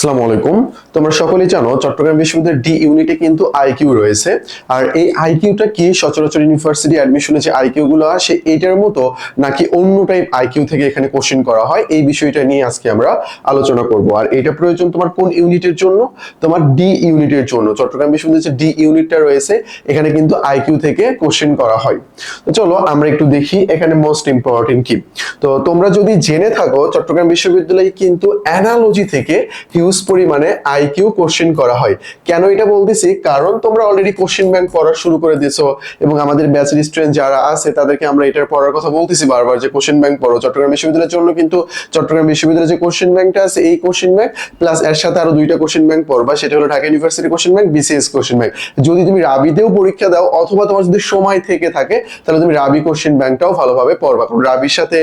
আসসালামু আলাইকুম। তোমরা সকলেই জানো, চট্টগ্রাম বিশ্ববিদ্যালয়ের ডি ইউনিটে কিন্তু আইকিউ রয়েছে। আর এই আইকিউটা কি? সচরাচর ইউনিভার্সিটি অ্যাডমিশনে যে আইকিউ গুলো আসে, এটার মতো নাকি অন্য টাইপ আইকিউ থেকে এখানে কোশ্চেন করা হয়? এই বিষয়টা নিয়ে আজকে আমরা আলোচনা করব। আর এটা প্রয়োজন তোমার কোন ইউনিটের জন্য? তোমার ডি ইউনিটের জন্য। চট্টগ্রাম বিশ্ববিদ্যালয়ের যে ডি ইউনিটটা রয়েছে, এখানে কিন্তু আইকিউ থেকে কোশ্চেন করা হয়। তো চলো, আমরা একটু দেখি এখানে মোস্ট ইম্পর্টেন্ট কি। তো তোমরা যদি জেনে থাকো, চট্টগ্রাম বিশ্ববিদ্যালয়ে কিন্তু অ্যানালজি থেকে হিউজ পরিমাণে আইকিউ কোশ্চেন করা হয়। কেন এটা বলতেছি? কারণ তোমরা অলরেডি কোশ্চেন ব্যাংক পড়া শুরু করে দিয়েছ এবং আমাদের ব্যাচের স্টুডেন্ট যারা আছে, তাদেরকে আমরা এটার পড়ার কথা বলতেছি বারবার যে কোশ্চেন ব্যাংক পড়ো। চট্টগ্রাম বিশ্ববিদ্যালয়ের জন্য কিন্তু চট্টগ্রাম বিশ্ববিদ্যালয়ের যে কোশ্চেন ব্যাংকটা আছে, এই কোশ্চেন ব্যাংক প্লাস এর সাথে আরও দুইটা কোশ্চেন ব্যাংক পড়বা। সেটা হলো Dhaka university question bank BCS question bank যদি তুমি রাবিতেও পরীক্ষা দাও অথবা তোমার যদি সময় থেকে থাকে, তাহলে তুমি রাবি কোশ্চেন ব্যাংকটাও ভালোভাবে পড়বা। কারণ রাবির সাথে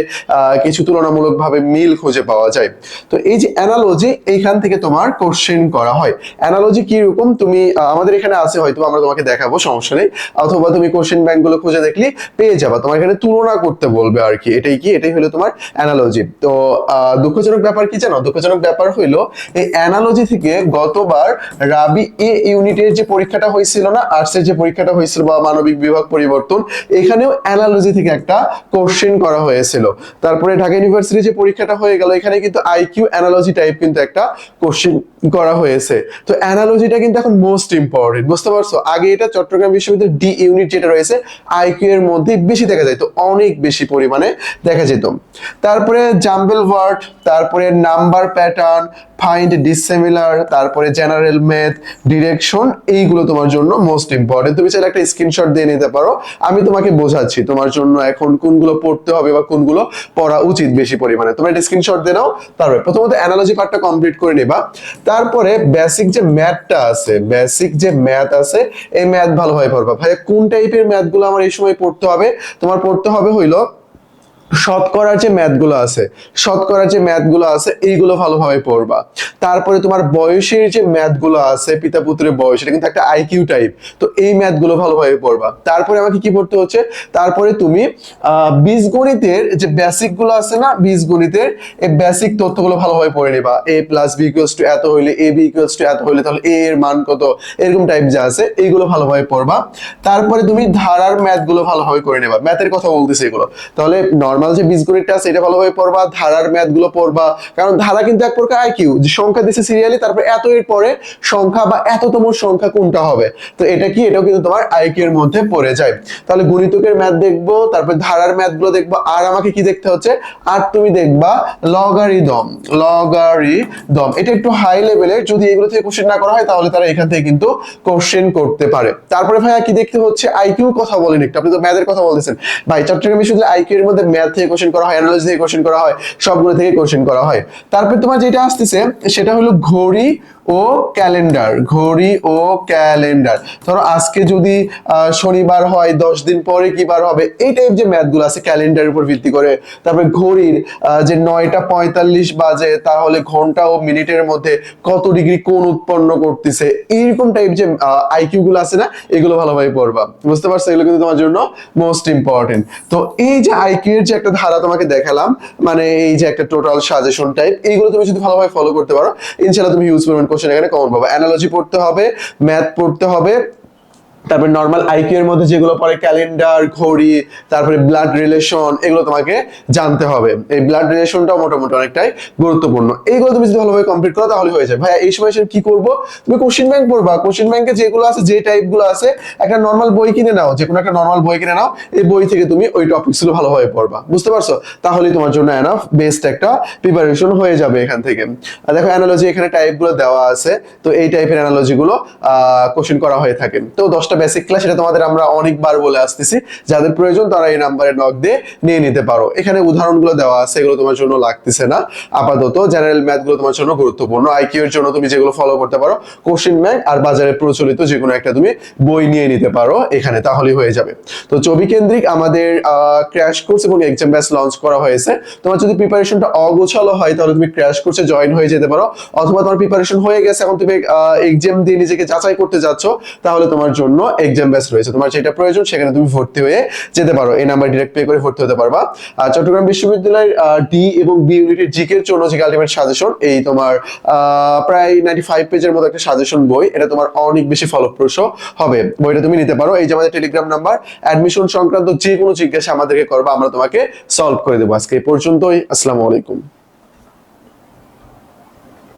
কিছু তুলনামূলকভাবে মিল খুঁজে পাওয়া যায়। তো এই যে অ্যানালজি এইখান থেকে তোমার কোশ্চেন করা হয়। অ্যানালজি কি রকম তুমি আমাদের এখানে আছে হয়তো, আমরা তোমাকে দেখাবো, সমস্যা নেই। অথবা তুমি কোশ্চেন ব্যাংকগুলো খুঁজে দেখলে পেয়ে যাবা। তোমার এখানে তুলনা করতে বলবে আর কি। এটাই কি? এটাই হলো তোমার অ্যানালজি তো দুঃখজনক ব্যাপার কি জানো? দুঃখজনক ব্যাপার হইল, এই অ্যানালজি থেকে গতবার রাবি এ ইউনিটের যে পরীক্ষাটা হয়েছিল না আর্টসের যে পরীক্ষাটা হয়েছিল বা মানবিক বিভাগ পরিবর্তন, এখানেও অ্যানালজি থেকে একটা কোশ্চেন করা হয়েছিল। তারপরে ঢাকা ইউনিভার্সিটি যে পরীক্ষাটা হয়ে গেল, এখানে কিন্তু আইকিউ অ্যানালজি টাইপ কিন্তু একটা কোশ্চেন করা হয়েছে। তো অ্যানালজিটা কিন্তু এখন মোস্ট ইম্পর্টেন্ট বুঝতে পারছ? আগে এটা চট্টগ্রাম বিশ্ববিদ্যালয়ের ডি ইউনিট যেটা রয়েছে আইকিউ এর মধ্যে বেশি দেখা যায় তো অনেক বেশি পরিমাণে দেখা যেত। তারপরে জাম্বেল ওয়ার্ড তারপরে নাম্বার প্যাটার্ন ফাইন্ড ডিসিমিলার তারপরে জেনারেল ম্যাথ ডিরেকশন এইগুলো তোমার জন্য মোস্ট ইম্পর্টেন্ট তুমি চাইলে একটা স্ক্রিনশট দিয়ে নিতে পারো। আমি তোমাকে বোঝাচ্ছি তোমার জন্য এখন কোনগুলো পড়তে হবে বা কোনগুলো পড়া উচিত বেশি পরিমাণে। তোমরা একটা স্ক্রিনশট দিয়ে নাও, তারপরে প্রথমত অ্যানালজি পার্টটা কমপ্লিট করে নেবা। তারপরে বেসিক যে ম্যাথটা আছে বেসিক যে ম্যাথ আছে, এই ম্যাথ ভালোভাবে পড়বা ভাই কোন টাইপের ম্যাথগুলো আমার এই সময় পড়তে হবে? তোমার পড়তে হবে হইল শতকরার যে ম্যাথগুলো আছে, শতকরার যে ম্যাথগুলো আছে, এইগুলো ভালোভাবে পড়বা। তারপরে তোমার বয়সের যে ম্যাথগুলো আছে, পিতা পুত্রের বয়স, এটা কিন্তু একটা আইকিউ টাইপ তো এই ম্যাথগুলো ভালোভাবে পড়বা। তারপরে আমাকে কি পড়তে হচ্ছে? তারপরে তুমি বীজগণিতের যে বেসিকগুলো আছে না, বীজগণিতের এই বেসিক তথ্যগুলো ভালোভাবে পড়ে নিবা। A plus B equals to এত হইলে এ বি ইকুয়ালস টু এত হইলে, তাহলে এ এর মান কত, এরকম টাইপ যা আছে, এইগুলো ভালোভাবে পড়বা। তারপরে তুমি ধারার ম্যাথগুলো ভালোভাবে করে নেবা। ম্যাথের কথা বলতেছি এগুলো। তাহলে নর্মাল যে বীজগণিতটা আছে, এটা ভালোভাবে পড়বা, ধারার ম্যাথগুলো পড়বা। কারণ ধারা কিন্তু এক প্রকার আইকিউ যে সংখ্যা দিছে সিরিয়ালি তারপর এত এর পরে সংখ্যা বা এততম সংখ্যা কোনটা হবে? তো এটা কি, এটাও কিন্তু তোমার আইকিউ এর মধ্যে পড়ে যায়। তাহলে গণিতকের ম্যাথ দেখব, তারপর ধারার ম্যাথগুলো দেখব, আর আমাকে কি দেখতে হচ্ছে? আর তুমি দেখবা লগারিদম লগারিদম এটা একটু হাই লেভেলের যদি এগুলো থেকে কোশ্চেন না করা হয়, তাহলে তারা এখান থেকে কিন্তু কোশ্চেন করতে পারে। তারপরে ভাইয়া কি দেখতে হচ্ছে? আইকিউ কথা বলেন একটু, আপনি তো ম্যাথের কথা বলতেছেন। ভাই চট্টগ্রাম বিশ্ববিদ্যালয় আইকিউ এর মধ্যে ম্যাথ থেকে কোশ্চেন করা হয় অ্যানালাইজ থেকে কোশ্চেন করা হয়, সবগুলো থেকে কোশ্চেন করা হয়। তারপর তোমার যেটা আসতেছে, সেটা হলো ঘড়ি ও ক্যালেন্ডার ঘড়ি ও ক্যালেন্ডার ধরো আজকে যদি শনিবার হয়, দশ দিন পরে কি বার হবে? এই টাইপ যে ম্যাথগুলো আছে ক্যালেন্ডারের উপর ভিত্তি করে। তারপরে ঘড়ির যে নয়টা পঁয়তাল্লিশ বাজে, তাহলে ঘণ্টা ও মিনিটের মধ্যে কত ডিগ্রি কোন উৎপন্ন করতেছে? এইরকম টাইপ যে আইকিউ গুলো আছে না, এগুলো ভালোভাবে পড়বা। বুঝতে পারছ? এগুলো কিন্তু তোমার জন্য মোস্ট ইম্পর্টেন্ট তো এই যে আইকিউ এর যে একটা ধারা তোমাকে দেখালাম মানে এই যে একটা টোটাল সাজেশন টাইপ এইগুলো তুমি যদি ভালোভাবে ফলো করতে পারো, ইনশাআল্লাহ তুমি হিউজ পরিমাণ কোশ্চেন এখানে কমন পাবে। অ্যানালজি পড়তে হবে ম্যাথ পড়তে হবে তারপরে নর্মাল আইকিউ এর মধ্যে যেগুলো পড়ে ক্যালেন্ডার ঘড়ি, তারপরে ব্লাড রিলেশন এগুলো তোমাকে জানতে হবে। এই ব্লাড রিলেশনটাও মোটামুটি অনেকটাই গুরুত্বপূর্ণ। এইগুলো তুমি যদি ভালোভাবে কমপ্লিট করো তাহলে হয়ে যায়। ভাই এই সময় এসে কি করব? তুমি কোশ্চেন ব্যাংক পড়বা। কোশ্চেন ব্যাংকে যেগুলো আছে, যে টাইপগুলো আছে, একটা নর্মাল বই কিনে নাও। যে কোনো একটা নর্মাল বই কিনে নাও। এই বই থেকে তুমি ওই টপিকসগুলো ভালোভাবে পড়বা। বুঝতে পারছ? তাহলেই তোমার জন্য এনাফ বেস্ট একটা প্রিপারেশন হয়ে যাবে এখান থেকে। আর দেখো অ্যানালজি এখানে টাইপগুলো দেওয়া আছে। তো এই টাইপের অ্যানালজি গুলো কোশ্চেন করা হয়ে থাকে। তো দশটা বেসিক ক্লাস এটা তোমাদের আমরা অনেকবার বলে আসতেছি। যাদের প্রয়োজন তারা এই নাম্বারে নক দিয়ে নিয়ে নিতে পারো। এখানে উদাহরণগুলো দেওয়া আছে, এগুলো তোমার জন্য লাগতেছে না। আপাতত জেনারেল ম্যাথগুলো তোমার জন্য গুরুত্বপূর্ণ। আইকিউ এর জন্য তুমি যেগুলো ফলো করতে পারো কোশ্চেন ব্যাংক আর বাজারে প্রচলিত যে কোনো একটা তুমি বই নিয়ে নিতে পারো এখানে, তাহলেই হয়ে যাবে। তো ছবি কেন্দ্রিক আমাদের ক্র্যাশ কোর্স এবং এক্সাম ব্যাচ লঞ্চ করা হয়েছে। তোমার যদি প্রিপারেশনটা অগোছালো হয়, তাহলে তুমি ক্র্যাশ কোর্সে জয়েন হয়ে যেতে পারো। অথবা তোমার প্রিপারেশন হয়ে গেছে, এখন তুমি এক্সাম দিয়ে নিজেকে যাচাই করতে যাচ্ছ, তাহলে তোমার জন্য এক্সাম ব্যাচ রয়েছে। তোমার যেটা প্রয়োজন, সেখানে তুমি ভর্তি হয়ে যেতে পারো। এই নাম্বার ডিরেক্ট পে করে ভর্তি হতে পারবা। আর চট্টগ্রাম বিশ্ববিদ্যালয়ের ডি এবং বি ইউনিটের জিকের জন্য যে আলটিমেট সাজেশন এই তোমার প্রায় নাইনটি ফাইভ পেজের মতো একটা সাজেশন বই। এটা তোমার অনেক বেশি ফলপ্রসূ হবে। বইটা তুমি নিতে পারো। এই যে আমাদের টেলিগ্রাম নাম্বার অ্যাডমিশন সংক্রান্ত যে কোনো জিজ্ঞাসা আমাদেরকে করবা, আমরা তোমাকে সলভ করে দেবো। আজকে এই পর্যন্তই। আসসালামু আলাইকুম।